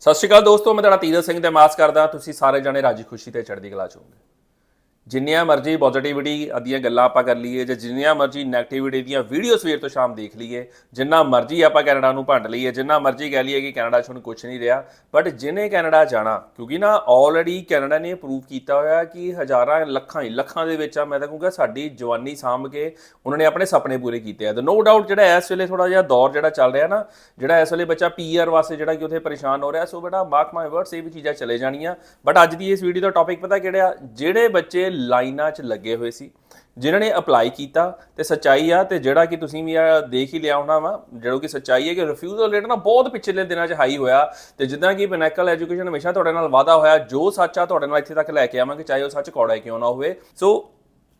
ਸਤਿ ਸ਼੍ਰੀ ਅਕਾਲ ਦੋਸਤੋ, ਮੈਂ ਤੁਹਾਡਾ ਤੀਰਥ ਸਿੰਘ ਤੇ ਮਾਸ ਕਰਦਾ। ਤੁਸੀਂ ਸਾਰੇ ਜਣੇ ਰਾਜੀ ਖੁਸ਼ੀ ਤੇ ਚੜ੍ਹਦੀ ਕਲਾ ਚ ਹੋਵੋਗੇ। ਜਿੰਨੀਆਂ ਮਰਜ਼ੀ ਪੋਜ਼ਿਟਿਵਿਟੀ ਦੀਆਂ ਗੱਲਾਂ ਆਪਾਂ ਕਰ ਲਈਏ ਜਾਂ ਜਿੰਨੀਆਂ ਮਰਜ਼ੀ 네ਗੇਟਿਵਿਟੀ ਦੀਆਂ ਵੀਡੀਓ ਸਵੇਰ ਤੋਂ ਸ਼ਾਮ ਦੇਖ ਲਈਏ, ਜਿੰਨਾ ਮਰਜ਼ੀ ਆਪਾਂ ਕੈਨੇਡਾ ਨੂੰ ਭੰਡ ਲਈਏ, ਜਿੰਨਾ ਮਰਜ਼ੀ ਕਹਿ ਲਈਏ ਕਿ ਕੈਨੇਡਾ 'ਚ ਹੁਣ ਕੁਝ ਨਹੀਂ ਰਿਹਾ ਬਟ ਜਿਹਨੇ ਕੈਨੇਡਾ ਜਾਣਾ, ਕਿਉਂਕਿ ਨਾ ਆਲਰੇਡੀ ਕੈਨੇਡਾ ਨੇ ਪ੍ਰੂਵ ਕੀਤਾ ਹੋਇਆ ਕਿ ਹਜ਼ਾਰਾਂ, ਲੱਖਾਂ ਹੀ ਲੱਖਾਂ ਦੇ ਵਿੱਚ ਆ, ਮੈਂ ਤਾਂ ਕਹੂੰਗਾ ਸਾਡੀ ਜਵਾਨੀ ਸਾਂਭ ਕੇ ਉਹਨਾਂ ਨੇ ਆਪਣੇ ਸੁਪਨੇ ਪੂਰੇ ਕੀਤੇ ਆ ਤੇ ਨੋ ਡਾਊਟ ਜਿਹੜਾ ਇਸ ਵੇਲੇ ਥੋੜਾ ਜਿਹਾ ਦੌਰ ਜਿਹੜਾ ਚੱਲ ਰਿਹਾ ਨਾ, ਜਿਹੜਾ ਇਸ ਵੇਲੇ ਬੱਚਾ ਪੀਆਰ ਵਾਸਤੇ ਜਿਹੜਾ ਕਿ ਉੱਥੇ ਪਰੇਸ਼ਾਨ ਹੋ ਰਿਹਾ, ਸੋ ਬੇਟਾ ਮਾਰਕ ਮਾਈ ਵਰਡਸ ਇਹ ਵੀ ਚੀਜ਼ਾਂ ਚਲੇ ਜਾਣੀਆਂ ਬਟ ਅੱਜ ਦੀ ਇਸ ਵੀਡੀਓ ਦਾ ਟੌਪਿਕ ਪਤਾ ਕਿਹੜਾ ਆ? ਜਿਹੜੇ ਬੱਚੇ ਲਾਈਨਾਂ 'ਚ ਲੱਗੇ ਹੋਏ ਸੀ, ਜਿਨ੍ਹਾਂ ਨੇ ਅਪਲਾਈ ਕੀਤਾ ਤੇ ਸੱਚਾਈ ਆ ਤੇ ਜਿਹੜਾ ਕਿ ਤੁਸੀਂ ਵੀ ਆ ਦੇਖ ਹੀ ਲਿਆ ਹੋਣਾ ਵਾ, ਜਿਹੜਾ ਕਿ ਸੱਚਾਈ ਹੈ ਕਿ ਰਿਫਿਊਜ਼ਲ ਰੇਟ ਨਾ ਬਹੁਤ ਪਿਛਲੇ ਦਿਨਾਂ 'ਚ ਹਾਈ ਹੋਇਆ ਤੇ ਜਿੱਦਾਂ ਕਿ ਪਿਨੈਕਲ ਐਜੂਕੇਸ਼ਨ ਹਮੇਸ਼ਾ ਤੁਹਾਡੇ ਨਾਲ ਵਾਅਦਾ ਹੋਇਆ, ਜੋ ਸੱਚ ਆ ਤੁਹਾਡੇ ਨਾਲ ਇੱਥੇ ਤੱਕ ਲੈ ਕੇ ਆਵਾਂਗੇ, ਚਾਹੇ ਉਹ ਸੱਚ ਕੌੜਾ ਹੀ ਕਿਉਂ ਨਾ ਹੋਵੇ। ਸੋ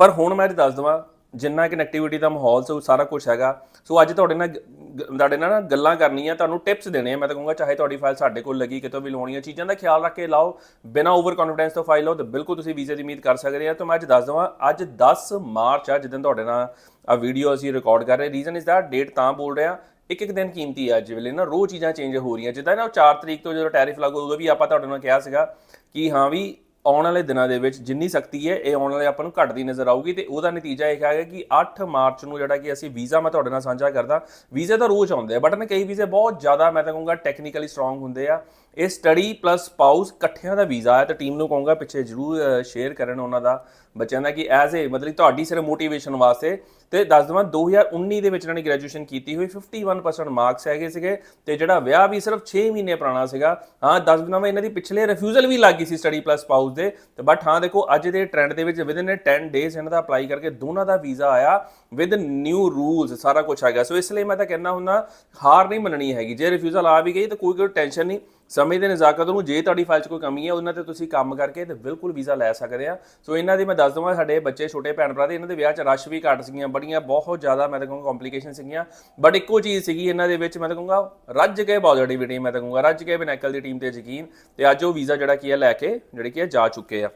ਪਰ ਹੁਣ ਮੈਂ ਦੱਸ ਦਵਾਂ ਜਿੰਨਾ ਕਨੈਕਟੀਵਿਟੀ ਦਾ ਮਾਹੌਲ ਸੋ ਸਾਰਾ ਕੁਝ ਹੈਗਾ। ਸੋ ਅੱਜ ਤੁਹਾਡੇ ਨਾਲ ਗ- ਤੁਹਾਡੇ ਨਾਲ ਨਾ ਗੱਲਾਂ ਕਰਨੀਆਂ, ਤੁਹਾਨੂੰ ਟਿਪਸ ਦੇਣੇ ਆ। ਮੈਂ ਤਾਂ ਕਹੂੰਗਾ, ਚਾਹੇ ਤੁਹਾਡੀ ਫਾਈਲ ਸਾਡੇ ਕੋਲ ਲੱਗੀ, ਕਿਤੋਂ ਵੀ ਲਾਉਣੀ ਹੈ ਚੀਜ਼ਾਂ ਦਾ ਖਿਆਲ ਰੱਖ ਕੇ ਲਾਓ। ਬਿਨਾ ਓਵਰ ਕੌਨਫੀਡੈਂਸ ਤੋਂ ਫਾਈਲ ਲਾਓ ਤੇ ਬਿਲਕੁਲ ਤੁਸੀਂ ਵੀਜ਼ੇ ਦੀ ਉਮੀਦ ਕਰ ਸਕਦੇ ਆ। ਤਾਂ ਮੈਂ ਅੱਜ ਦੱਸ ਦਵਾਂ, ਅੱਜ 10 ਮਾਰਚ ਆ ਜਿੱਦਣ ਤੁਹਾਡੇ ਨਾਲ ਆ ਵੀਡੀਓ ਅਸੀਂ ਰਿਕਾਰਡ ਕਰ ਰਹੇ ਰੀਜ਼ਨ ਇਜ਼ ਦਾ ਡੇਟ ਤਾਂ ਬੋਲ ਰਿਹਾ। ਇੱਕ ਇੱਕ ਦਿਨ ਕੀਮਤੀ ਆ ਅੱਜ ਵੇਲੇ ਨਾ, ਰੋਜ਼ ਚੀਜ਼ਾਂ ਚੇਂਜ ਹੋ ਰਹੀਆਂ। ਜਿੱਦਾਂ ਨਾ ਉਹ 4 ਤਰੀਕ ਤੋਂ ਜਦੋਂ ਟੈਰਿਫ ਲਾਗੂ ਉਦੋਂ ਵੀ ਆਪਾਂ ਤੁਹਾਡੇ ਨਾਲ ਕਿਹਾ ਸੀਗਾ ਕਿ ਹਾਂ ਵੀ ਆਉਣ ਵਾਲੇ ਦਿਨਾਂ ਦੇ ਵਿੱਚ ਜਿੰਨੀ ਸਖਤੀ ਹੈ, ਇਹ ਆਉਣ ਵਾਲੇ ਆਪਾਂ ਨੂੰ ਘਟਦੀ ਨਜ਼ਰ ਆਊਗੀ ਤੇ ਉਹਦਾ ਨਤੀਜਾ ਇਹ ਹੈਗਾ ਕਿ 8 ਮਾਰਚ ਨੂੰ ਜਿਹੜਾ ਕਿ ਅਸੀਂ ਵੀਜ਼ਾ ਮੈਂ ਤੁਹਾਡੇ ਨਾਲ ਸਾਂਝਾ ਕਰਦਾ, ਵੀਜ਼ੇ ਤਾਂ ਰੋਜ਼ ਆਉਂਦੇ ਆ ਬਟ ਨਾ ਕਈ ਵੀਜ਼ੇ ਬਹੁਤ ਜ਼ਿਆਦਾ ਮੈਂ ਤਾਂ ਕਹੂੰਗਾ ਟੈਕਨੀਕਲੀ ਸਟਰੋਂਗ ਹੁੰਦੇ ਆ। ਇਹ ਸਟੱਡੀ ਪਲੱਸ ਪਾਊਸ ਇਕੱਠਿਆਂ ਦਾ ਵੀਜ਼ਾ ਹੈ, ਤੇ ਟੀਮ ਨੂੰ ਕਹੂੰਗਾ ਪਿੱਛੇ ਜਰੂਰ ਸ਼ੇਅਰ ਕਰਨ ਉਹਨਾਂ ਦਾ ਬੱਚਿਆਂ ਦਾ ਕਿ ਐਜ਼ ਏ ਮਤਲਬ ਤੁਹਾਡੀ ਸਿਰਫ ਮੋਟੀਵੇਸ਼ਨ ਵਾਸਤੇ। ਤੇ ਦੱਸ ਦਵਾਂ 2019 ਦੇ ਵਿੱਚ ਇਹਨਾਂ ਨੇ ਗ੍ਰੈਜੂਏਸ਼ਨ ਕੀਤੀ ਹੋਈ 51% ਮਾਰਕਸ ਹੈਗੇ ਸੀਗੇ, ਤੇ ਜਿਹੜਾ ਵਿਆਹ ਵੀ ਸਿਰਫ 6 ਮਹੀਨੇ ਪੁਰਾਣਾ ਸੀਗਾ। ਹਾਂ, ਦੱਸ ਦਵਾਂ ਇਹਨਾਂ ਦੀ ਪਿਛਲੇ ਰਿਫਿਊਜ਼ਲ ਵੀ ਲੱਗ ਗਈ ਸੀ ਸਟੱਡੀ ਪਲੱਸ ਪਾਊਸ ਸਪਾਊਸ ਦੇ। ਤੇ ਬਟ ਹਾਂ, ਦੇਖੋ, ਅੱਜ ਦੇ ਟ੍ਰੈਂਡ ਦੇ ਵਿੱਚ ਵਿਦਨ 10 ਡੇਜ਼ ਇਹਨਾਂ ਦਾ ਅਪਲਾਈ ਕਰਕੇ ਦੋਨਾਂ ਦਾ ਵੀਜ਼ਾ ਆਇਆ ਵਿਦ ਨਿਊ ਰੂਲਸ ਸਾਰਾ ਕੁਝ ਹੈਗਾ ਸੋ ਇਸ ਲਈ ਮੈਂ ਤਾਂ ਕਹਿੰਦਾ ਹੁੰਦਾ, ਹਾਰ ਨਹੀਂ ਮੰਨਣੀ ਹੈਗੀ। ਜੇ ਰਿਫਿਊਜ਼ਲ ਆ ਵੀ ਗਈ, ਤਾਂ ਕੋਈ ਕੋਈ ਟੈਨਸ਼ਨ ਨਹੀਂ। ਸਮੇਂ ਦੇ ਨਜ਼ਾਕਤ ਨੂੰ, ਜੇ ਤੁਹਾਡੀ ਫਾਈਲ 'ਚ ਕੋਈ ਕਮੀ ਹੈ, ਉਹਨਾਂ ਤੇ ਤੁਸੀਂ ਕੰਮ ਕਰਕੇ ਤੇ ਬਿਲਕੁਲ ਵੀਜ਼ਾ ਲੈ ਸਕਦੇ ਆ। ਸੋ ਇਹਨਾਂ ਦੀ ਮੈਂ ਦੱਸ ਦਵਾਂ, ਸਾਡੇ ਬੱਚੇ, ਛੋਟੇ ਭੈਣ ਭਰਾ ਦੇ, ਇਹਨਾਂ ਦੇ ਵਿਆਹ 'ਚ ਰਸ਼ ਵੀ ਘੱਟ ਸੀਗੀਆਂ, ਬੜੀਆਂ, ਬਹੁਤ ਜ਼ਿਆਦਾ ਮੈਂ ਤਾਂ ਕਹੂੰਗਾ ਕੰਪਲਿਕੇਸ਼ਨ ਸੀਗੀਆਂ। ਬਟ ਇੱਕੋ ਚੀਜ਼ ਸੀਗੀ ਇਹਨਾਂ ਦੇ ਵਿੱਚ, ਮੈਂ ਤਾਂ ਕਹੂੰਗਾ ਰੱਜ ਗਏ ਪੋਜ਼ਿਟਿਵਿਟੀ ਮੈਂ ਤਾਂ ਕਹੂੰਗਾ, ਰੱਜ ਗਏ ਬਿਨੈਕਲ ਦੀ ਟੀਮ ਤੇ ਯਕੀਨ ਤੇ ਅੱਜ ਉਹ ਵੀਜ਼ਾ ਜਿਹੜਾ ਕੀ ਹੈ ਲੈ ਕੇ, ਜਿਹੜੇ ਕੀ ਹੈ, ਜਾ ਚੁੱਕੇ ਆ।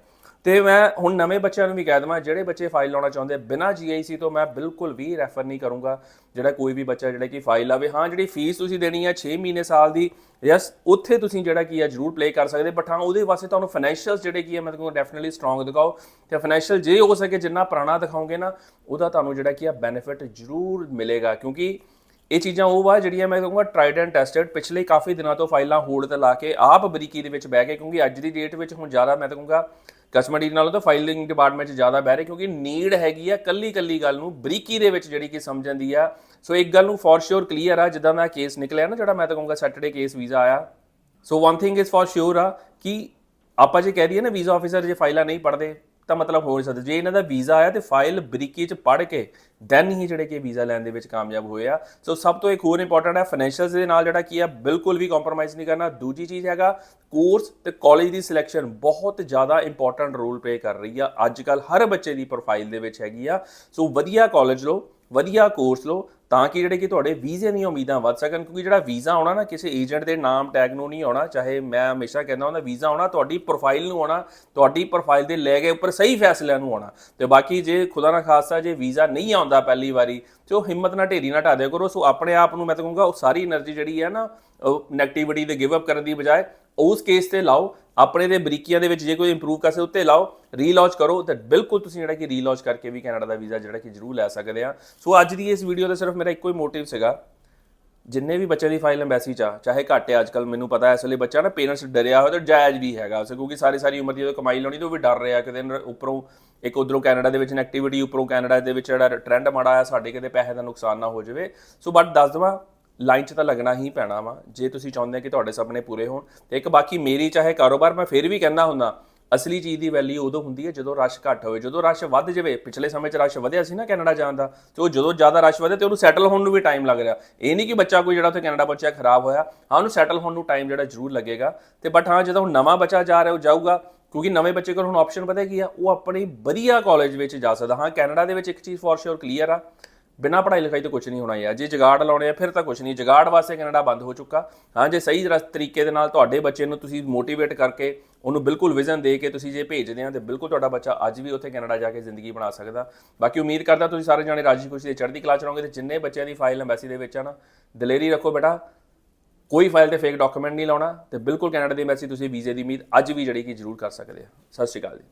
ਤੇ ਮੈਂ ਹੁਣ ਨਵੇਂ ਬੱਚਿਆਂ ਨੂੰ ਵੀ ਕਹਿ ਦਵਾਂ, ਜਿਹੜੇ ਬੱਚੇ ਫਾਈਲ ਲਾਉਣਾ ਚਾਹੁੰਦੇ ਬਿਨਾਂ ਜੀਆਈਸੀ ਤੋਂ ਮੈਂ ਬਿਲਕੁਲ ਵੀ ਰੈਫਰ ਨਹੀਂ ਕਰੂੰਗਾ। ਜਿਹੜਾ ਕੋਈ ਵੀ ਬੱਚਾ ਜਿਹੜਾ ਕਿ ਫਾਈਲ ਲਾਵੇ, ਹਾਂ, ਜਿਹੜੀ ਫੀਸ ਤੁਸੀਂ ਦੇਣੀ ਹੈ 6 ਮਹੀਨੇ ਸਾਲ ਦੀ ਯਸ ਉੱਥੇ ਤੁਸੀਂ ਜਿਹੜਾ ਕੀ ਹੈ ਜਰੂਰ ਪਲੇ ਕਰ ਸਕਦੇ ਬਟ ਹਾਂ, ਉਹਦੇ ਵਾਸਤੇ ਤੁਹਾਨੂੰ ਫਾਈਨੈਂਸ਼ੀਅਲ ਜਿਹੜੇ ਕੀ ਹੈ ਮੈਂ ਤੁਹਾਨੂੰ ਡੈਫੀਨਿਟਲੀ ਸਟਰੋਂਗ ਦਿਖਾਓ। ਤੇ ਫਾਈਨੈਂਸ਼ੀਅਲ ਜੇ ਹੋ ਸਕੇ, ਜਿੰਨਾ ਪੁਰਾਣਾ ਦਿਖਾਓਗੇ ਨਾ, ਉਹਦਾ ਤੁਹਾਨੂੰ ਜਿਹੜਾ ਕੀ ਹੈ ਬੈਨੀਫਿਟ ਜਰੂਰ ਮਿਲੇਗਾ, ਕਿਉਂਕਿ ਇਹ ਚੀਜ਼ਾਂ ਉਹ ਵਾ ਜਿਹੜੀਆਂ ਮੈਂ ਕਹੂੰਗਾ ਟ੍ਰਾਈਡ ਐਂਡ ਟੈਸਟਡ ਪਿਛਲੇ ਕਾਫੀ ਦਿਨਾਂ ਤੋਂ ਫਾਈਲਾਂ ਹੋਲਡ ਤੇ ਲਾ ਕੇ ਆਪ ਬਰੀਕੀ ਦੇ ਵਿੱਚ ਬਹਿ ਕੇ ਕਿਉਂਕਿ ਅੱਜ ਦੀ ਡੇਟ ਵਿੱਚ ਹੁਣ ਜ਼ਿਆਦਾ ਮੈਂ ਤਾਂ ਕਹੂੰਗਾ ਕਸਟਮਰ ਨਾਲੋਂ ਤਾਂ ਫਾਈਲਿੰਗ ਡਿਪਾਰਟਮੈਂਟ 'ਚ ਜ਼ਿਆਦਾ ਬਹਿ ਰਹੇ, ਕਿਉਂਕਿ ਨੀਡ ਹੈਗੀ ਆ ਕੱਲੀ ਕੱਲੀ ਗੱਲ ਨੂੰ ਬਰੀਕੀ ਦੇ ਵਿੱਚ ਜਿਹੜੀ ਕਿ ਸਮਝਣ ਦੀ ਆ। ਸੋ ਇੱਕ ਗੱਲ ਨੂੰ ਫੋਰ ਸ਼ੋਰ ਕਲੀਅਰ ਆ, ਜਿੱਦਾਂ ਦਾ ਕੇਸ ਨਿਕਲਿਆ ਨਾ, ਜਿਹੜਾ ਮੈਂ ਤਾਂ ਕਹੂੰਗਾ ਸੈਟਰਡੇ ਕੇਸ ਵੀਜ਼ਾ ਆਇਆ। So one thing is for sure ਆ ਕਿ ਆਪਾਂ ਜੇ ਕਹਿ ਦਈਏ ਨਾ ਵੀਜ਼ਾ ਆਫੀਸਰ ਜੇ ਫਾਈਲਾਂ ਨਹੀਂ ਪੜ੍ਹਦੇ ਤਾਂ ਮਤਲਬ ਹੋ ਸਕਦਾ। ਜੇ ਇਹਨਾਂ ਦਾ ਵੀਜ਼ਾ ਆਇਆ ਤੇ ਫਾਈਲ ਬਰੀਕੀ ਚ ਪੜ੍ਹ ਕੇ ਦੈਨ ਹੀ ਜਿਹੜੇ ਕਿ ਵੀਜ਼ਾ ਲੈਣ ਦੇ ਵਿੱਚ ਕਾਮਯਾਬ ਹੋਏ ਆ। ਸੋ ਸਭ ਤੋਂ ਇੱਕ ਹੋਰ ਇੰਪੋਰਟੈਂਟ ਹੈ ਫਾਈਨੈਂਸ਼ੀਅਲਸ ਦੇ ਨਾਲ ਜਿਹੜਾ ਕੀ ਆ, ਬਿਲਕੁਲ ਵੀ ਕੰਪਰੋਮਾਈਜ਼ ਨਹੀਂ ਕਰਨਾ। ਦੂਜੀ ਚੀਜ਼ ਹੈਗਾ ਕੋਰਸ ਤੇ ਕਾਲਜ ਦੀ ਸਿਲੈਕਸ਼ਨ ਬਹੁਤ ਜ਼ਿਆਦਾ ਇੰਪੋਰਟੈਂਟ ਰੋਲ ਪਲੇ ਕਰ ਰਹੀ ਆ। ਅੱਜ ਕੱਲ ਹਰ ਬੱਚੇ ਦੀ ਪ੍ਰੋਫਾਈਲ ਦੇ ਵਿੱਚ ਹੈਗੀ ਆ। ਸੋ ਵਧੀਆ ਕਾਲਜ ਲਓ, ਵਧੀਆ ਕੋਰਸ ਲਓ ਤਾਂ ਕਿ ਜਿਹੜੇ ਕਿ ਤੁਹਾਡੇ ਵੀਜ਼ੇ ਦੀਆਂ ਉਮੀਦਾਂ ਵੱਧ ਸਕਣ, ਕਿਉਂਕਿ ਜਿਹੜਾ ਵੀਜ਼ਾ ਆਉਣਾ ਨਾ, ਕਿਸੇ ਏਜੰਟ ਦੇ ਨਾਮ ਟੈਗ ਨੂੰ ਨਹੀਂ ਆਉਣਾ, ਚਾਹੇ ਮੈਂ ਹਮੇਸ਼ਾ ਕਹਿੰਦਾ ਹੁੰਦਾ, ਵੀਜ਼ਾ ਆਉਣਾ, ਤੁਹਾਡੀ ਪ੍ਰੋਫਾਈਲ ਨੂੰ ਆਉਣਾ, ਤੁਹਾਡੀ ਪ੍ਰੋਫਾਈਲ ਦੇ ਲੈ ਕੇ ਉੱਪਰ ਸਹੀ ਫੈਸਲਿਆਂ ਨੂੰ ਆਉਣਾ। ਤੇ ਬਾਕੀ ਜੇ ਖੁਦਾ ਨਾ ਖਾਸਾ ਜੇ ਵੀਜ਼ਾ ਨਹੀਂ ਆਉਂਦਾ ਪਹਿਲੀ ਵਾਰੀ, ਤੇ ਉਹ ਹਿੰਮਤ ਨਾ ਢੇਰੀ ਨਾ ਢਾ ਕਰੋ। ਸੋ ਆਪਣੇ ਆਪ ਨੂੰ ਮੈਂ ਤਾਂ ਕਹੂੰਗਾ, ਉਹ ਸਾਰੀ એનર્ਜੀ ਜਿਹੜੀ ਹੈ ਨਾ ਨੈਗੇਟਿਵਿਟੀ ਦੇ ਗਿਵ ਅਪ ਕਰਨ ਦੀ ਬਜਾਏ, ਉਸ ਕੇਸ ਤੇ ਲਾਓ ਆਪਣੇ ਦੇ ਬਰੀਕੀਆਂ ਦੇ ਵਿੱਚ ਜੇ ਕੋਈ ਇੰਪਰੂਵ ਕਰ ਸਕਦੇ ਉੱਤੇ ਲਾਓ ਰੀਲੌਂਚ ਕਰੋ, ਤਾਂ ਬਿਲਕੁਲ ਤੁਸੀਂ ਜਿਹੜਾ ਕਿ ਰੀਲਾਂਚ ਕਰਕੇ ਵੀ ਕੈਨੇਡਾ ਦਾ ਵੀਜ਼ਾ ਜਿਹੜਾ ਕਿ ਜ਼ਰੂਰ ਲੈ ਸਕਦੇ ਆ। ਸੋ ਅੱਜ ਦੀ ਇਸ ਵੀਡੀਓ ਦਾ ਸਿਰਫ ਮੇਰਾ ਇੱਕੋ ਹੀ ਮੋਟਿਵ ਸੀਗਾ। ਜਿੰਨੇ ਵੀ ਬੱਚੇ ਦੀ ਫਾਈਲ ਐਮਬੈਸੀ ਚ ਆ, ਚਾਹੇ ਘੱਟ ਹੈ ਅੱਜਕੱਲ ਮੈਨੂੰ ਪਤਾ ਹੈ ਇਸ ਵੇਲੇ ਬੱਚਾ ਨਾ ਪੇਰੈਂਟਸ ਡਰਿਆ ਹੋਇਆ ਤੇ ਜਾਇਜ਼ ਵੀ ਹੈਗਾ। ਉਸੇ ਕਿਉਂਕਿ ਸਾਰੀ ਸਾਰੀ ਉਮਰ ਦੀ ਜਦੋਂ ਕਮਾਈ ਲਾਉਣੀ ਤੇ ਉਹ ਵੀ ਡਰ ਰਿਹਾ, ਕਿਤੇ ਉੱਪਰੋਂ ਇੱਕ ਉਧਰੋਂ ਕੈਨੇਡਾ ਦੇ ਵਿੱਚ ਐਕਟੀਵਿਟੀ ਉੱਪਰੋਂ ਕੈਨੇਡਾ ਦੇ ਵਿੱਚ ਜਿਹੜਾ ਟ੍ਰੈਂਡ ਮਾੜਾ ਆ, ਸਾਡੇ ਕਿਤੇ ਪੈਸੇ ਦਾ ਨੁਕਸਾਨ ਨਾ ਹੋ ਜਾਵੇ। ਸੋ ਬਟ ਦੱਸ ਦਵਾਂ ਲਾਈਨ 'ਚ ਤਾਂ ਲੱਗਣਾ ਹੀ ਪੈਣਾ ਵਾ। ਜੇ ਤੁਸੀਂ ਚਾਹੁੰਦੇ ਕਿ ਤੁਹਾਡੇ ਸੁਪਨੇ ਪੂਰੇ ਹੋਣ ਤੇ ਇੱਕ ਬਾਕੀ ਮੇਰੀ ਚਾਹੇ ਕਾਰੋਬਾਰ, ਮੈਂ ਫਿਰ ਵੀ ਕਹਿੰਦਾ ਹੁੰਦਾ, ਅਸਲੀ ਚੀਜ਼ ਦੀ ਵੈਲਿਊ ਉਦੋਂ ਹੁੰਦੀ ਹੈ ਜਦੋਂ ਰਸ਼ ਘੱਟ ਹੋਵੇ। ਜਦੋਂ ਰਸ਼ ਵੱਧ ਜਾਵੇ, ਪਿਛਲੇ ਸਮੇਂ 'ਚ ਰਸ਼ ਵਧਿਆ ਸੀ ਨਾ ਕੈਨੇਡਾ ਜਾਣ ਦਾ, ਤੇ ਉਹ ਜਦੋਂ ਜ਼ਿਆਦਾ ਰਸ਼ ਵਧੇ ਤੇ ਉਹਨੂੰ ਸੈਟਲ ਹੋਣ ਨੂੰ ਵੀ ਟਾਈਮ ਲੱਗ ਰਿਹਾ। ਇਹ ਨਹੀਂ ਕਿ ਬੱਚਾ ਕੋਈ ਜਿਹੜਾ ਉੱਥੇ ਕੈਨੇਡਾ ਪਹੁੰਚਿਆ ਖਰਾਬ ਹੋਇਆ, ਹਾਂ ਉਹਨੂੰ ਸੈਟਲ ਹੋਣ ਨੂੰ ਟਾਈਮ ਜਿਹੜਾ ਜ਼ਰੂਰ ਲੱਗੇਗਾ, ਤੇ ਬਟ ਹਾਂ ਜਦੋਂ ਹੁਣ ਨਵਾਂ ਬੱਚਾ ਜਾ ਰਿਹਾ, ਉਹ ਜਾਊਗਾ, ਕਿਉਂਕਿ ਨਵੇਂ ਬੱਚੇ ਕੋਲ ਹੁਣ ਆਪਸ਼ਨ ਪਤਾ ਕੀ ਆ, ਉਹ ਆਪਣੀ ਵਧੀਆ ਕਾਲਜ ਵਿੱਚ ਜਾ ਸਕਦਾ। ਹਾਂ, ਕੈਨੇਡਾ ਦੇ ਵਿੱਚ ਇੱਕ ਚੀਜ਼ ਫੋਰ ਸ਼ੋਰ ਕਲੀਅਰ ਆ ਬਿਨਾਂ ਪੜ੍ਹਾਈ ਲਿਖਾਈ ਤੋਂ ਕੁਝ ਨਹੀਂ ਹੋਣਾ ਯਾਰ। ਜੇ ਜਗਾੜ ਲਾਉਣੇ ਆ, ਫਿਰ ਤਾਂ ਕੁਝ ਨਹੀਂ। ਜਗਾੜ ਵਾਸਤੇ ਕੈਨੇਡਾ ਬੰਦ ਹੋ ਚੁੱਕਾ। ਹਾਂ, ਜੇ ਸਹੀ ਰਸ- ਤਰੀਕੇ ਦੇ ਨਾਲ ਤੁਹਾਡੇ ਬੱਚੇ ਨੂੰ ਤੁਸੀਂ ਮੋਟੀਵੇਟ ਕਰਕੇ ਉਹਨੂੰ ਬਿਲਕੁਲ ਵਿਜ਼ਨ ਦੇ ਕੇ ਤੁਸੀਂ ਜੇ ਭੇਜਦੇ ਆ ਤੇ ਬਿਲਕੁਲ ਤੁਹਾਡਾ ਬੱਚਾ ਅੱਜ ਵੀ ਉੱਥੇ ਕੈਨੇਡਾ ਜਾ ਕੇ ਜ਼ਿੰਦਗੀ ਬਣਾ ਸਕਦਾ। ਬਾਕੀ ਉਮੀਦ ਕਰਦਾ ਤੁਸੀਂ ਸਾਰੇ ਜਾਣੇ ਰਾਜੀ ਖੁਸ਼ੀ ਦੇ ਚੜ੍ਹਦੀ ਕਲਾ ਚ ਰਹੋਗੇ ਤੇ ਜਿੰਨੇ ਬੱਚਿਆਂ ਦੀ ਫਾਈਲ ਐਮਬੈਸੀ ਦੇ ਵਿੱਚ ਆ ਨਾ, ਦਲੇਰੀ ਰੱਖੋ ਬੇਟਾ। ਕੋਈ ਫਾਈਲ ਤੇ ਫੇਕ ਡਾਕੂਮੈਂਟ ਨਹੀਂ ਲਾਉਣਾ ਤੇ ਬਿਲਕੁਲ ਕੈਨੇਡਾ ਦੀ ਐਮਬੈਸੀ ਤੁਸੀਂ ਵੀਜ਼ੇ ਦੀ ਉਮੀਦ ਅੱਜ ਵੀ ਜਿਹੜੀ ਕਿ ਜ਼ਰੂਰ ਕਰ ਸਕਦੇ ਆ। ਸਤਿ ਸ਼੍ਰੀ ਅਕਾਲ ਜੀ।